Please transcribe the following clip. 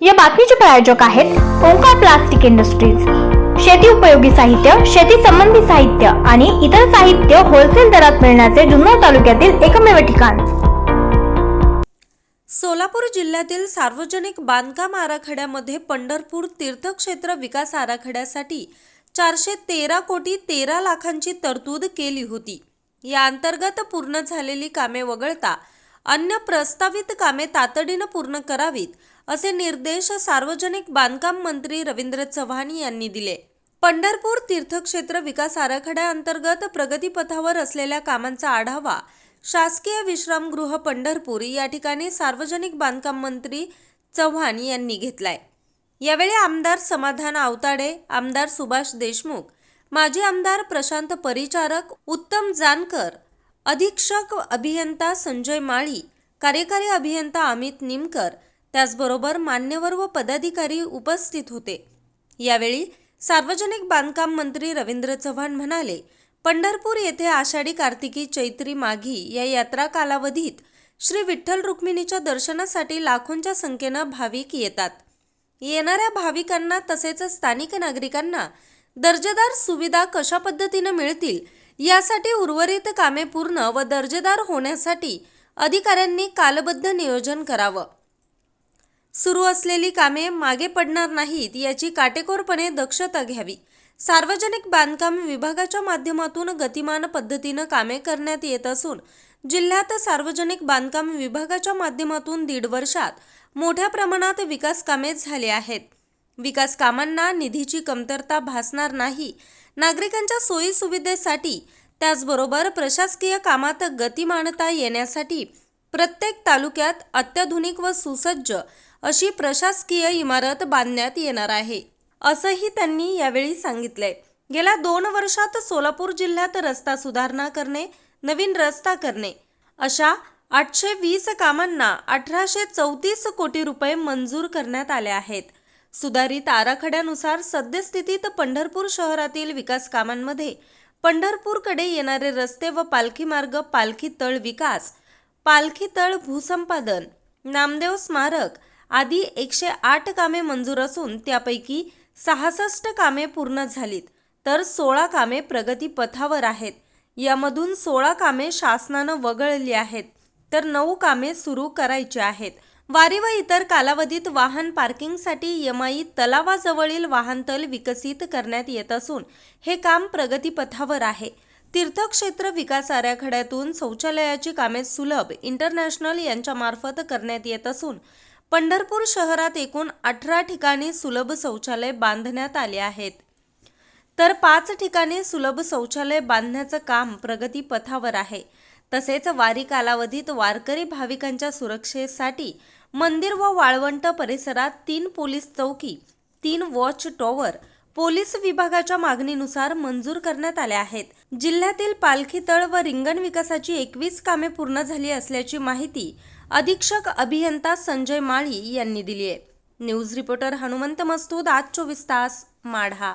या बातमीचे प्रायोजक आहेत ओंकार प्लास्टिक इंडस्ट्रीज. शेती उपयोगी साहित्य शेती संबंधी साहित्य आणि इतर साहित्य होलसेल दरात मिळण्याचे जुन्नर तालुक्यातील एकमेव ठिकाण. सोलापूर जिल्ह्यातील सार्वजनिक बांधकाम आराखड्यामध्ये पंढरपूर तीर्थक्षेत्र विकास आराखड्यासाठी चारशे तेरा कोटी तेरा लाखांची तरतूद केली होती. या अंतर्गत पूर्ण झालेली कामे वगळता अन्य प्रस्तावित कामे तातडीनं पूर्ण करावीत असे निर्देश सार्वजनिक बांधकाम मंत्री रवींद्र चव्हाण यांनी दिले. पंढरपूर तीर्थक्षेत्र विकास आराखड्याअंतर्गत प्रगतीपथावर असलेल्या कामांचा आढावा शासकीय विश्रामगृह पंढरपूर या ठिकाणी सार्वजनिक बांधकाम मंत्री चव्हाण यांनी घेतलाय. यावेळी आमदार समाधान आवताडे आमदार सुभाष देशमुख माजी आमदार प्रशांत परिचारक उत्तम जानकर अधीक्षक अभियंता संजय माळी कार्यकारी अभियंता अमित निमकर त्याचबरोबर मान्यवर व पदाधिकारी उपस्थित होते. यावेळी सार्वजनिक बांधकाम मंत्री रवींद्र चव्हाण म्हणाले पंढरपूर येथे आषाढी कार्तिकी चैत्री माघी या यात्रा कालावधीत श्री विठ्ठल रुक्मिणीच्या दर्शनासाठी लाखोंच्या संख्येनं भाविक येतात. येणाऱ्या भाविकांना तसेच स्थानिक नागरिकांना दर्जेदार सुविधा कशा पद्धतीनं मिळतील यासाठी उर्वरित कामे पूर्ण व दर्जेदार होण्यासाठी अधिकाऱ्यांनी कालबद्ध नियोजन करावं. सुरू असलेली कामे मागे पडणार नाहीत याची काटेकोरपणे दक्षता घ्यावी. सार्वजनिक बांधकाम विभागाच्या माध्यमातून गतिमान पद्धतीनं कामे करण्यात येत असून जिल्ह्यात सार्वजनिक बांधकाम विभागाच्या माध्यमातून दीड वर्षात मोठ्या प्रमाणात विकास कामे झाली आहेत. विकास कामांना निधीची कमतरता भासणार नाही. नागरिकांच्या सोयी सुविधेसाठी त्याचबरोबर प्रशासकीय कामात गतिमानता येण्यासाठी प्रत्येक तालुक्यात अत्याधुनिक व सुसज्ज अशी प्रशासकीय इमारत बांधण्यात येणार आहे असंही त्यांनी यावेळी सांगितलंय. गेल्या दोन वर्षात सोलापूर जिल्ह्यात रस्ता सुधारणा करणे नवीन रस्ता करणे अशा आठशे वीस कामांना अठराशे चौतीस कोटी रुपये मंजूर करण्यात आले आहेत. सुधारित आराखड्यानुसार सद्यस्थितीत पंढरपूर शहरातील विकास कामांमध्ये पंढरपूरकडे येणारे रस्ते व पालखी मार्ग पालखी तळ विकास पालखी तळ भूसंपादन नामदेव स्मारक आदी एकशे आठ कामे मंजूर असून त्यापैकी सहासष्ट कामे पूर्ण झालीत. तर सोळा कामे प्रगतीपथावर आहेत. यामधून सोळा कामे शासनानं वगळली आहेत. तर नऊ कामे सुरू करायची आहेत. वारी व इतर कालावधीत वाहन पार्किंगसाठी यमाई तलावाजवळील वाहनतल विकसित करण्यात येत असून हे काम प्रगतीपथावर आहे. तीर्थक्षेत्र विकास आराखड्यातून शौचालयाची कामे सुलभ इंटरनॅशनल यांच्यामार्फत करण्यात येत असून पंढरपूर शहरात एकूण अठरा ठिकाणी सुलभ शौचालय बांधण्यात आले आहेत. तर पाच ठिकाणी सुलभ शौचालय बांधण्याचं काम प्रगतीपथावर आहे. तसेच वारी कालावधीत वारकरी भाविकांच्या सुरक्षेसाठी मंदिर व वाळवंट परिसरात तीन पोलीस चौकी तीन वॉच टॉवर पोलीस विभागाच्या मागणीनुसार मंजूर करण्यात आल्या आहेत. जिल्ह्यातील पालखी तळ व रिंगण विकासाची एकवीस कामे पूर्ण झाली असल्याची माहिती अधीक्षक अभियंता संजय माळी यांनी दिली आहे. न्यूज रिपोर्टर हनुमंत मस्तूद आज चोवीस तास माढा.